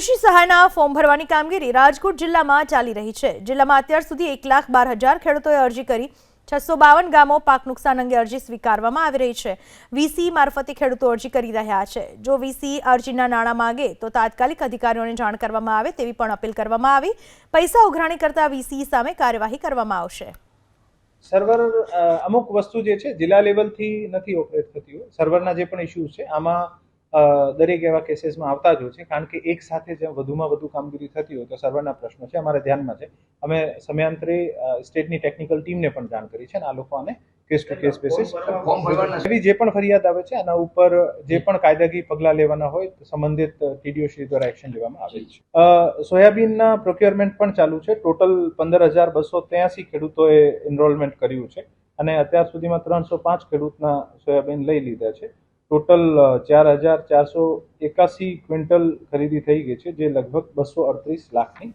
કૃષિ સહાયના ફોર્મ ભરવાની કામગીરી રાજકોટ જિલ્લામાં ચાલી રહી છે. જિલ્લામાં અત્યાર સુધી એક લાખ બાર હજાર ખેડૂતોએ અરજી કરી છસો બાવન ગામો પાક નુકસાન અંગે અરજી સ્વીકારવામાં આવી રહી છે. વીસી મારફતે ખેડૂતો અરજી કરી રહ્યા છે. જો વીસી અરજીના નાણાં માંગે તો તાત્કાલિક અધિકારીઓને જાણ કરવામાં આવે તેવી પણ અપીલ કરવામાં આવી. પૈસા ઉઘરાણી કરતા વીસી સામે કાર્યવાહી કરવામાં આવશે. સર્વર અમુક વસ્તુ જે છે, જિલ્લા લેવલથી નથી ઓપરેટ થતી સર્વરના જે પણ ઇસ્યુઝ છે, આમાં દરેક એવા કેસીસમાં આવતા જ હોય છે કારણ કે એક સાથે જેમ વધુમાં વધુ કામગીરી થતી હોય તો સર્વરના પ્રશ્નો છે અમારા ધ્યાનમાં છે. અમે સમયાંતરે સ્ટેટની ટેકનિકલ ટીમને પણ જાણ કરી છે અને આ લોકો આને કેસ ટુ કેસ બેસિસ એવી જે પણ ફરિયાદ આવે છે આના ઉપર જે પણ કાયદાકીય પગલાં લેવાના હોય તો સંબંધિત ટીડીઓ શ્રી દ્વારા એક્શન લેવામાં આવે છે. સોયાબીનના પ્રોક્યોરમેન્ટ પણ ચાલુ છે. ટોટલ પંદર હજાર બસો ત્યાસી ખેડૂતોએ એનરોલમેન્ટ કર્યું છે અને અત્યાર સુધીમાં ત્રણસો પાંચ ખેડૂતના સોયાબીન લઈ લીધા છે. ટોટલ ચાર હજાર ચારસો એકાસી ક્વિન્ટલ ખરીદી થઈ ગઈ છે, જે લગભગ બસો અડત્રીસ લાખની